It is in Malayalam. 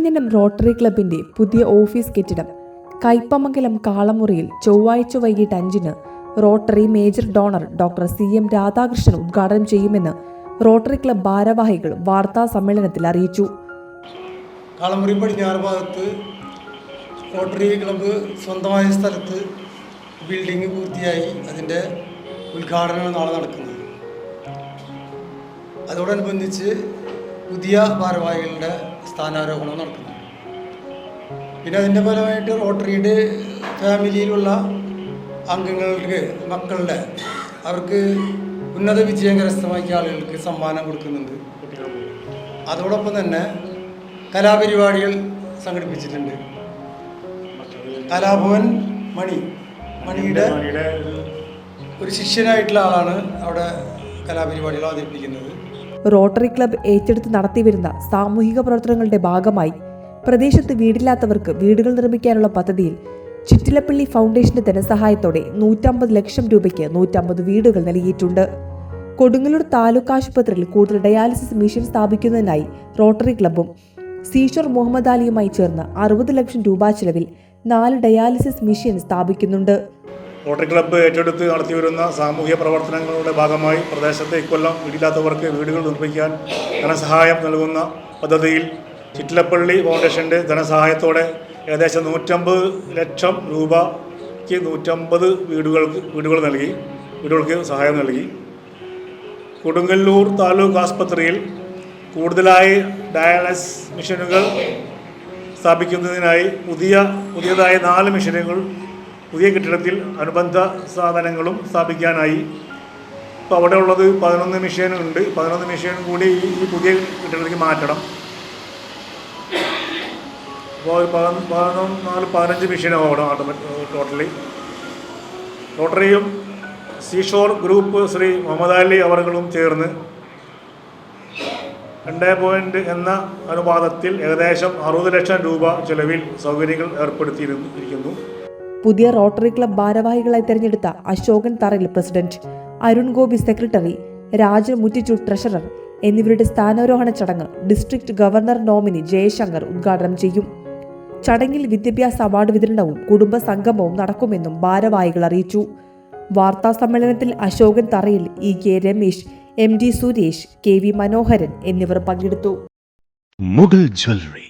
ചെങ്ങന്നൂരിനം റോട്ടറി ക്ലബിന്റെ പുതിയ ഓഫീസ് കെട്ടിടം. കൈപ്പമംഗലം കാളമുറിയിൽ ചൊവ്വാഴ്ച വൈകിട്ട് അഞ്ചിന് rotary major donor doctor C M Radhakrishnan ഉദ്ഘാടനം ചെയ്യുമെന്ന് റോട്ടറി ക്ലബ് ഭാരവാഹികൾ വാർത്താ സമ്മേളനത്തിൽ അറിയിച്ചു. കാളമുറി പടിഞ്ഞാറ് ഭാഗത്ത് റോട്ടറി ക്ലബ്ബ് സ്വന്തമായ സ്ഥലത്ത് ബിൽഡിംഗ് പൂർത്തിയായി അതിന്റെ ഉദ്ഘാടനമാണ് നാളെ നടക്കുന്നത്. അതോടനുബന്ധിച്ച് പുതിയ ഭാരവാഹികളുടെ സ്ഥാനാരോഹണം നടത്തുന്നത് പിന്നെ അതിന്റെ ഫലമായിട്ട് റോട്ടറിയുടെ ഫാമിലിയിലുള്ള അംഗങ്ങൾക്ക് മക്കളുടെ അവർക്ക് ഉന്നത വിജയം കരസ്ഥമാക്കിയ ആളുകൾക്ക് സമ്മാനം കൊടുക്കുന്നുണ്ട്. അതോടൊപ്പം തന്നെ കലാപരിപാടികൾ സംഘടിപ്പിച്ചിട്ടുണ്ട്. കലാഭവൻ മണി മണിയുടെ ഒരു ശിഷ്യനായിട്ടുള്ള ആളാണ് അവിടെ കലാപരിപാടികൾ അവതരിപ്പിക്കുന്നത്. റോട്ടറി ക്ലബ് ഏറ്റെടുത്ത് നടത്തിവരുന്ന സാമൂഹിക പ്രവർത്തനങ്ങളുടെ ഭാഗമായി പ്രദേശത്ത് വീടില്ലാത്തവർക്ക് വീടുകൾ നിർമ്മിക്കാനുള്ള പദ്ധതിയിൽ ചിറ്റിലപ്പള്ളി ഫൗണ്ടേഷന്റെ ധനസഹായത്തോടെ നൂറ്റമ്പത് ലക്ഷം രൂപയ്ക്ക് നൂറ്റമ്പത് വീടുകൾ നൽകിയിട്ടുണ്ട്. കൊടുങ്ങല്ലൂർ താലൂക്ക് ആശുപത്രിയിൽ കൂടുതൽ ഡയാലിസിസ് മെഷീൻ സ്ഥാപിക്കുന്നതിനായി റോട്ടറി ക്ലബ്ബും സീഷർ മുഹമ്മദ് അലിയുമായി ചേർന്ന് അറുപത് ലക്ഷം രൂപ ചെലവിൽ നാല് ഡയാലിസിസ് മെഷീൻ സ്ഥാപിക്കുന്നുണ്ട്. റോട്ടറി ക്ലബ്ബ് ഏറ്റെടുത്ത് നടത്തിവരുന്ന സാമൂഹ്യ പ്രവർത്തനങ്ങളുടെ ഭാഗമായി പ്രദേശത്തെ ഇക്കൊല്ലം വീടില്ലാത്തവർക്ക് വീടുകൾ നിർമ്മിക്കാൻ ധനസഹായം നൽകുന്ന പദ്ധതിയിൽ ചിറ്റിലപ്പള്ളി ഫൗണ്ടേഷന്റെ ധനസഹായത്തോടെ ഏകദേശം നൂറ്റമ്പത് ലക്ഷം രൂപയ്ക്ക് നൂറ്റമ്പത് വീടുകൾക്ക് വീടുകൾ നൽകി വീടുകൾക്ക് സഹായം നൽകി. കൊടുങ്ങല്ലൂർ താലൂക്ക് ആസ്പത്രിയിൽ കൂടുതലായി ഡയാലിസിസ് മെഷീനുകൾ സ്ഥാപിക്കുന്നതിനായി പുതിയ പുതിയതായ നാല് മെഷീനുകൾ പുതിയ കെട്ടിടത്തിൽ അനുബന്ധ സാധനങ്ങളും സ്ഥാപിക്കാനായി. ഇപ്പോൾ അവിടെ ഉള്ളത് പതിനൊന്ന് മെഷീനുണ്ട് പതിനൊന്ന് മെഷീൻ കൂടി ഈ പുതിയ കെട്ടിടത്തിലേക്ക് മാറ്റണം. അപ്പോൾ ഒരു പതിനൊന്ന് പതിനൊന്ന് നാല് പതിനഞ്ച് മെഷീനാവും അവിടെ ഓട്ടോമാറ്റിക് ടോട്ടലി റോട്ടറിയും സീഷോർ ഗ്രൂപ്പ് ശ്രീ മുഹമ്മദ് അലി അവറുകളും ചേർന്ന് രണ്ട് പോയിന്റ് എന്ന അനുപാതത്തിൽ ഏകദേശം അറുപത് ലക്ഷം രൂപ ചെലവിൽ സൗകര്യങ്ങൾ ഏർപ്പെടുത്തിയിരിക്കുന്നു പുതിയ റോട്ടറി ക്ലബ് ഭാരവാഹികളായി തെരഞ്ഞെടുത്ത അശോകൻ തറയിൽ പ്രസിഡന്റ് അരുൺ ഗോപി സെക്രട്ടറി രാജൻ മുറ്റിച്ചു ട്രഷറർ എന്നിവരുടെ സ്ഥാനാരോഹണ ചടങ്ങ് ഡിസ്ട്രിക്ട് ഗവർണർ നോമിനി ജയശങ്കർ ഉദ്ഘാടനം ചെയ്യും. ചടങ്ങിൽ വിദ്യാഭ്യാസ അവാർഡ് വിതരണവും കുടുംബ സംഗമവും നടക്കുമെന്നും ഭാരവാഹികൾ അറിയിച്ചു. വാർത്താ സമ്മേളനത്തിൽ Ashokan Tharayil E K Ramesh M D Suresh K V Manoharan എന്നിവർ പങ്കെടുത്തു. മുഗൾ ജ്വല്ലറി.